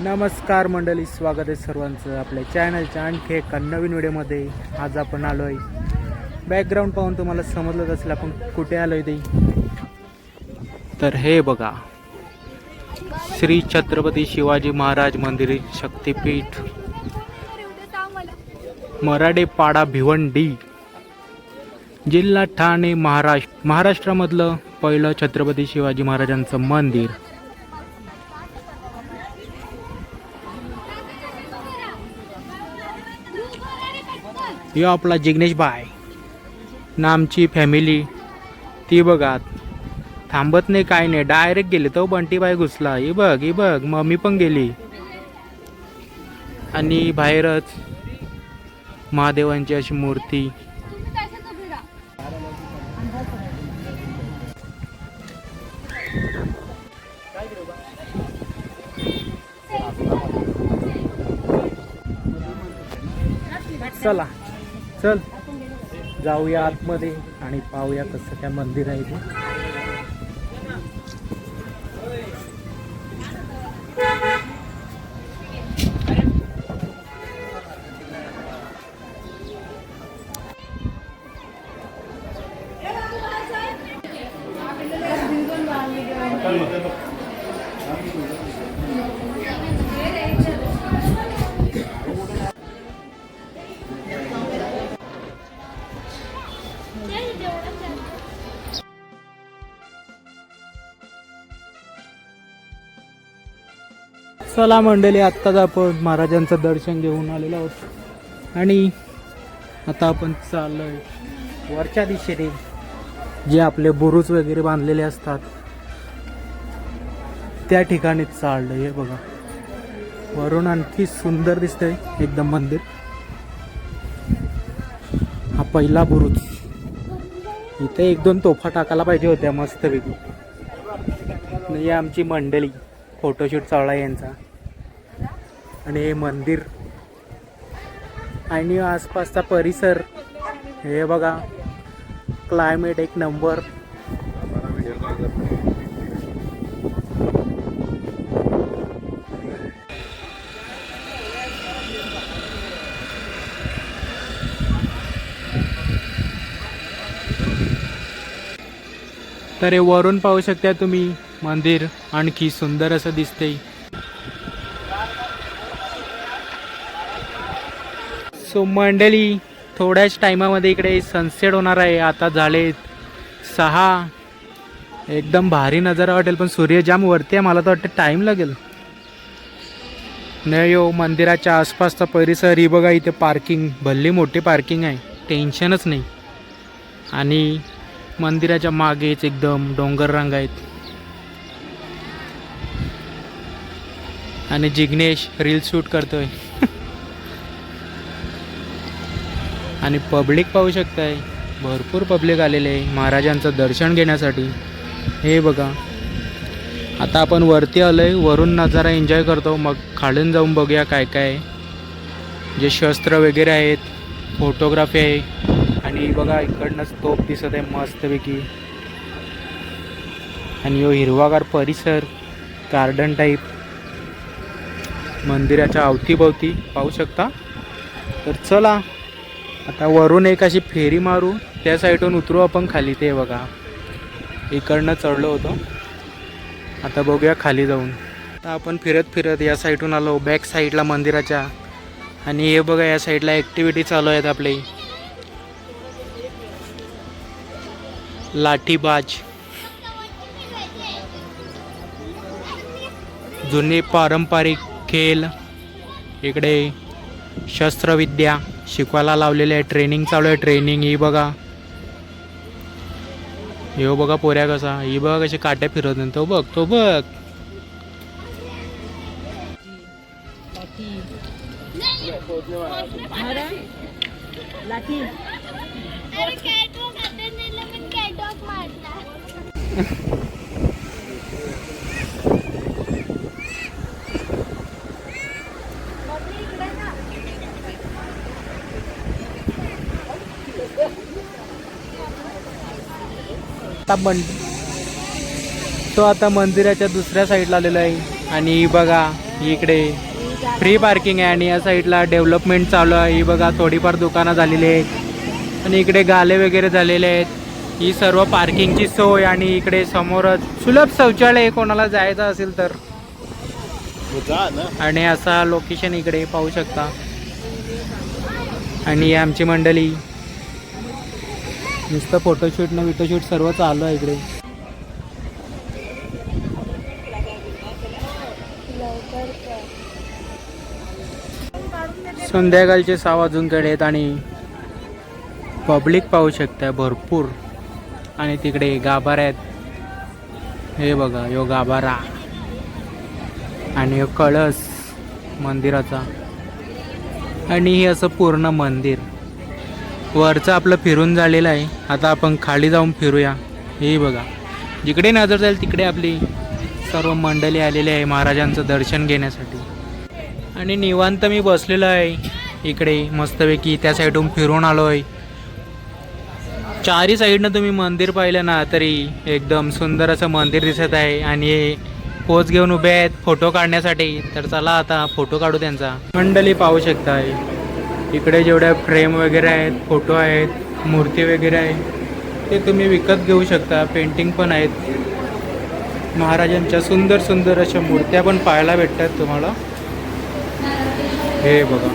नमस्कार मंडळी स्वागत आहे सर्वांचं आपल्या चॅनलच्या आणखी एका नवीन व्हिडिओमध्ये. आज आपण आलो आहे बॅकग्राऊंड पाहून तुम्हाला समजलंच असेल आपण कुठे आलो आहे ते. तर हे बघा. श्री छत्रपती शिवाजी महाराज मंदिर शक्तिपीठ. मराडेपाडा भिवंडी. जिल्हा ठाणे महाराष्ट्र. महाराष्ट्रामधलं पहिलं छत्रपती शिवाजी महाराजांचं मंदिर. यो आपला जिग्नेश बाय नामची फॅमिली ती बघा थांबत नाही काय नाही. डायरेक्ट गेले तो बंटी बाय घुसला. ही बघ ही बघ. मम्मी पण गेली. आणि बाहेरच महादेवांची अशी मूर्ती. चला. चल जाऊया आतमध्ये आणि पाहूया कसं त्या मंदिर आहे ते. चला मंडळी आत्ताच आपण महाराजांचं दर्शन घेऊन आलेलो आहोत. आणि आता आपण चाललोय वरच्या दिशेने जे आपले बुरुज वगैरे बांधलेले असतात त्या ठिकाणी चाललंय. हे बघा वरून आणखी सुंदर दिसतंय एकदम मंदिर. हा पहिला बुरुज. इथे एक दोन तोफा टाकायला पाहिजे होत्या मस्तपैकी. म्हणजे आमची मंडळी फोटोशूट चावळा आहे यांचा. आणि हे मंदिर. आणि आसपासचा परिसर. हे बघा. क्लायमेट एक नंबर तर हे वरून पाहू शकता तुम्ही मंदिर आणखी सुंदर असं दिसते सो मंडळी थोड्याच टायमामध्ये इकडे सनसेट होणार आहे. आता झाले सहा. एकदम भारी नजारा वाटेल पण सूर्य जाम वरती आहे. मला तर वाटतं टाईम लागेल. नाही हो मंदिराच्या आसपासचा परिसर ही बघा इथे पार्किंग भल्ली मोठी पार्किंग आहे. टेन्शनच नाही. आणि मंदिराच्या मागेच एकदम डोंगर रंग आहेत. आणि जिग्नेश रील शूट करतोय. आणि पब्लिक पाहू शकताय. भरपूर पब्लिक आलेले आहे महाराजांचं दर्शन घेण्यासाठी. हे बघा. आता आपण वरती आलो आहे वरून नजारा एन्जॉय करतो. मग खालून जाऊन बघूया काय काय जे शस्त्र वगैरे आहेत फोटोग्राफी आहे. आणि बघा इकडनंच तोप दिसत आहे मस्तपैकी. आणि यो हिरवागार परिसर गार्डन टाईप मंदिराच्या अवतीभोवती. पाहू शकता? तर चला आता वरून एक अशी फेरी मारू त्या साईडून उतरू आपण खाली ते बघा. इकडनं चढलो होतो. आता बघूया खाली जाऊन. आता आपण फिरत फिरत या साईडून आलो बॅक साईडला मंदिराच्या. आणि हे बघा या साईडला ॲक्टिव्हिटी चालू आहेत आपली. लाठीबाज. जुने पारंपरिक खेळ इकडे शस्त्रविद्या. शिकवायला लावलेले आहे. ट्रेनिंग चालू आहे. ट्रेनिंग ही बघा. हे बघा पोऱ्या कसा. ही बघा कशी काट्या फिरत नाही. तो बघ तो बघ. आता मंद तो आता मंदिराच्या दुसऱ्या साईडला आलेला आहे. आणि बघा इकडे फ्री पार्किंग आहे आणि या साईडला डेव्हलपमेंट चालू आहे. ही बघा थोडीफार दुकानं झालेली आहेत. आणि इकडे गाले वगैरे झालेले आहेत. ही सर्व पार्किंगची सोय आणि इकडे समोरच सुलभ शौचालय कोणाला जायचं असेल तर. आणि असा लोकेशन इकडे पाहू शकता. आणि ही आमची मंडळी. नुसतं फोटोशूट ना विटोशूट सर्व चालू आहे इकडे. संध्याकाळचे सहा वाजून आहेत आणि पब्लिक पाहू शकता भरपूर. आणि तिकडे गाभारा आहेत. हे बघा यो गाभारा. आणि यो कळस मंदिराचा. आणि हे असं पूर्ण मंदिर. वरचं आपलं फिरून झालेलं आहे. आता आपण खाली जाऊन फिरूया. हे बघा. जिकडे नजर जाईल तिकडे आपली सर्व मंडळी आलेली आहे महाराजांचं दर्शन घेण्यासाठी. आणि निवांत मी बसलेलो आहे. इकडे मस्तपैकी त्या साईडून फिरून आलो आहे चारही साईडनं तुम्ही मंदिर पाहिलं ना तरी एकदम सुंदर असं मंदिर दिसत आहे. आणि पोच घेऊन उभे आहेत फोटो काढण्यासाठी. तर चला आता फोटो काढू त्यांचा. मंडळी पाहू शकताय. इकडे जेवढ्या फ्रेम वगैरे आहेत फोटो आहेत मूर्ती वगैरे आहे ते तुम्ही विकत घेऊ शकता. पेंटिंग पण आहेत. महाराजांच्या सुंदर सुंदर अशा मूर्त्या पण पाहायला भेटतात तुम्हाला. हे बघा.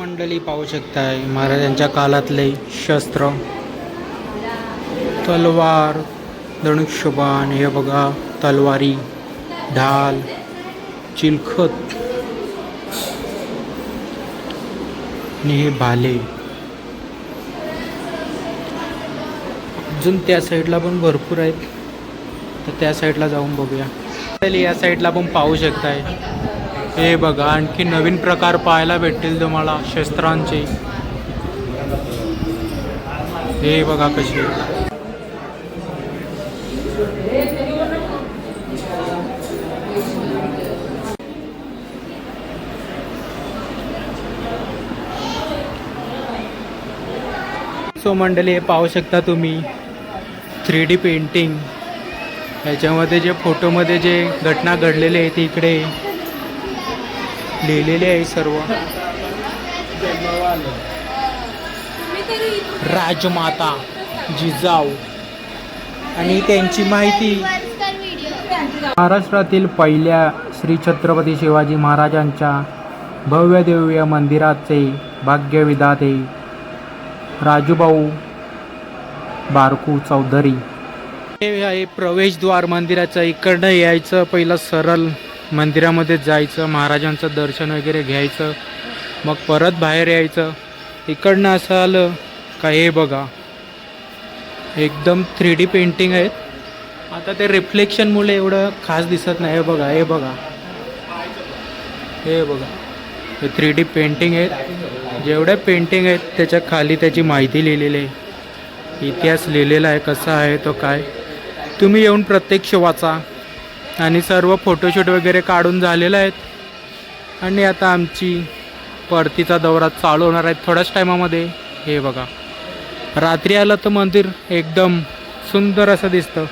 मंडळी पाहू शकताय महाराजांच्या काळातले शस्त्र तलवार धनुष्यबाण हे बघा तलवारी ढाल चिलखत. आणि हे भाले. अजून त्या साईडला पण भरपूर आहेत. तर त्या साईडला जाऊन बघूया. चालेल, या साईडला पण पाहू शकताय. हे बघा आणखी नवीन प्रकार पाहायला भेटतील तुम्हाला शस्त्रांचे. हे बघा कसे सो मंडळी हे पाहू शकता तुम्ही. Three D painting. ह्याच्यामध्ये जे फोटोमध्ये जे घटना घडलेले आहे ते इकडे लिहिलेले आहे सर्व. राजमाता जिजाऊ आणि त्यांची माहिती. महाराष्ट्रातील पहिल्या श्री छत्रपती शिवाजी महाराजांच्या भव्य दिव्य मंदिराचे भाग्यविधाते राजूभाऊ बारकू चौधरी. हे आहे प्रवेशद्वार मंदिराचं इकडनं यायचं पहिलं सरळ मंदिरामध्ये जायचं महाराजांचं दर्शन वगैरे घ्यायचं मग परत बाहेर यायचं. इकडनं असं आलं का हे बघा. एकदम थ्री डी पेंटिंग आहेत. आता ते रिफ्लेक्शनमुळे एवढं खास दिसत नाही. हे बघा हे बघा. हे बघा. हे थ्री डी पेंटिंग आहेत. जेवढ्या पेंटिंग आहेत त्याच्याखाली त्याची माहिती लिहिलेली आहे. इतिहास लिहिलेला आहे कसा आहे तो काय. तुम्ही येऊन प्रत्यक्ष वाचा. आणि सर्व फोटोशूट वगैरे काढून झालेलं आहेत. आणि आता आमची परतीचा दौरा चालू होणार आहे थोड्याच टायमामध्ये. हे बघा. रात्री आलं तर मंदिर एकदम सुंदर असं दिसतं.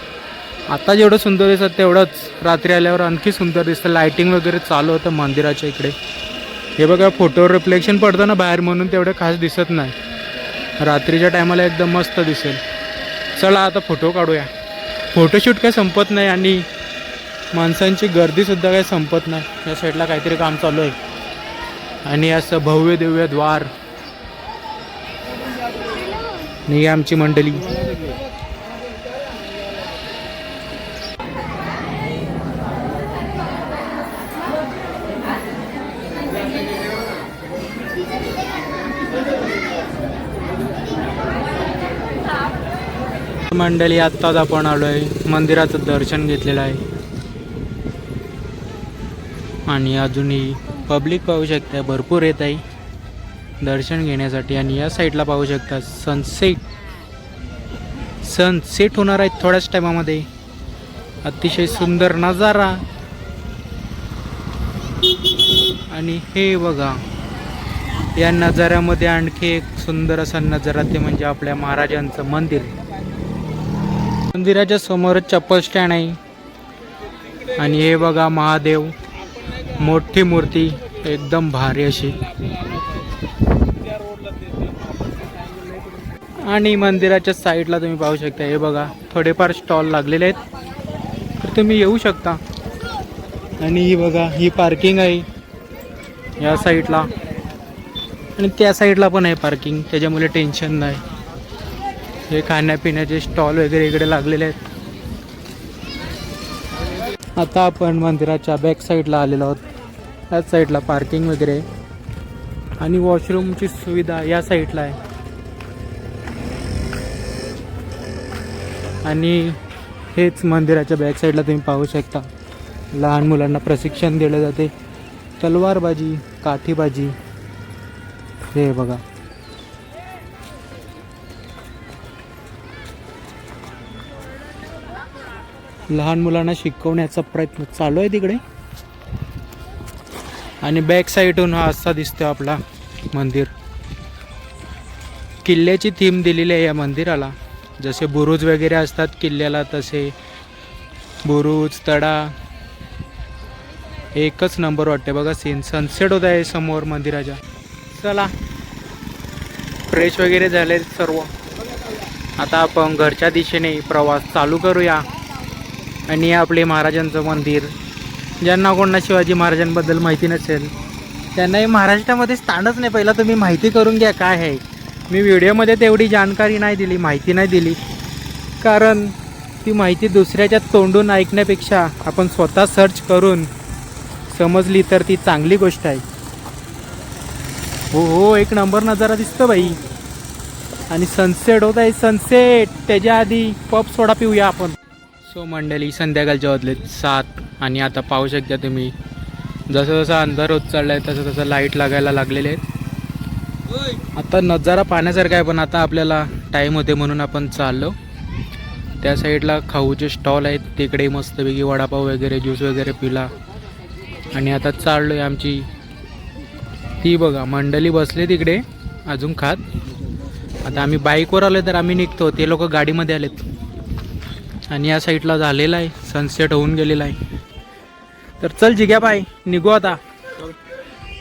आता जेवढं सुंदर दिसतं तेवढंच. रात्री आल्यावर आणखी सुंदर दिसतं. लायटिंग वगैरे चालू होतं मंदिराच्या इकडे. हे बघा फोटोवर रिफ्लेक्शन पडतं ना बाहेर म्हणून तेवढं खास दिसत नाही. रात्रीच्या टायमाला एकदम मस्त दिसेल. चला आता फोटो काढूया. फोटोशूट काय संपत नाही आणि माणसांची गर्दीसुद्धा काही संपत नाही. या साईडला काहीतरी काम चालू आहे. आणि असं भव्य दिव्य द्वार. आणि आमची मंडळी. मंडळी आत्ताच आपण आलो आहे मंदिराचं दर्शन घेतलेलं आहे. आणि अजूनही पब्लिक पाहू शकता भरपूर येत आहे. दर्शन घेण्यासाठी आणि या साईडला पाहू शकता सनसेट सनसेट होणार आहेत थोड्याच टायमामध्ये. अतिशय सुंदर नजारा. आणि हे बघा या नजाऱ्यामध्ये आणखी एक सुंदर असा नजारा ते म्हणजे आपल्या महाराजांचं मंदिर. मंदिराच्या समोर चप्पल स्टँड आहे. आणि हे बघा महादेव. मोठी मूर्ती एकदम भारी अशी. आणि मंदिराच्या साईडला तुम्ही पाहू शकता हे बघा थोडेफार स्टॉल लागलेले आहेत. तर तुम्ही येऊ शकता. आणि ही बघा ही पार्किंग आहे. या साईडला आणि त्या साईडला पण आहे पार्किंग त्याच्यामुळे टेन्शन नाही. हे खाण्यापिण्याचे स्टॉल वगैरे इकडे लागलेले आहेत. आता आपण मंदिराच्या बॅक साईडला आलेलो आहोत. त्याच साईडला पार्किंग वगैरे. आणि वॉशरूमची सुविधा या साईडला आहे. आणि हेच मंदिराच्या बॅक साईडला तुम्ही पाहू शकता. लहान मुलांना प्रशिक्षण दिले जाते. तलवारबाजी काठीबाजी. हे बघा. लहान मुलांना शिकवण्याचा प्रयत्न चालू आहे तिकडे. आणि बॅक साईडहून हा असा दिसतो आपला मंदिर. किल्ल्याची थीम दिलेली आहे या मंदिराला. जसे बुरुज वगैरे असतात किल्ल्याला तसे बुरुज तडा एकच नंबर वाटते बघा सीन सनसेट होत आहे समोर मंदिराच्या. चला. फ्रेश वगैरे झाले सर्व. आता आपण घरच्या दिशेने प्रवास चालू करूया. आणि आपले महाराजांचं मंदिर ज्यांना कोणा शिवाजी महाराजांबद्दल माहिती नसेल त्यांनाही महाराष्ट्रामध्ये स्थानच नाही. पहिला तुम्ही माहिती करून घ्या काय आहे. मी व्हिडिओमध्ये तेवढी जानकारी नाही दिली माहिती नाही दिली. कारण ती माहिती दुसऱ्याच्या तोंडून ऐकण्यापेक्षा आपण स्वतः सर्च करून समजली तर ती चांगली गोष्ट आहे. हो हो एक नंबर नजारा दिसतो बाई. आणि सनसेट होत आहे सनसेट त्याच्या आधी पप सोडा पिऊया आपण. सो मंडळी संध्याकाळच्या वाजलेत सात आणि आता पाहू शकता तुम्ही. जसं जसं अंधार होत चाललाय तसं तसं लाइट लागायला लागलेले आहेत. आता नजारा पाहण्यासारखा आहे पण आता आपल्याला टाईम होते म्हणून आपण चाललो. त्या साईडला खाऊचे स्टॉल आहेत. तिकडे मस्तपैकी वडापाव वगैरे ज्यूस वगैरे पिला. आणि आता चाललो आहे आमची. ती बघा मंडळी बसले तिकडे. अजून खात. आता आम्ही बाईकवर आलो तर आम्ही निघतो. ते लोक गाडीमध्ये आलेत. आणि या साईडला झालेला आहे. सनसेट होऊन गेलेला आहे. तर चल जिग्या बाय निघू आता.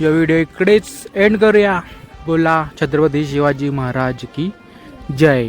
या व्हिडिओ इकडेच एंड करूया. बोला छत्रपती शिवाजी महाराज की जय.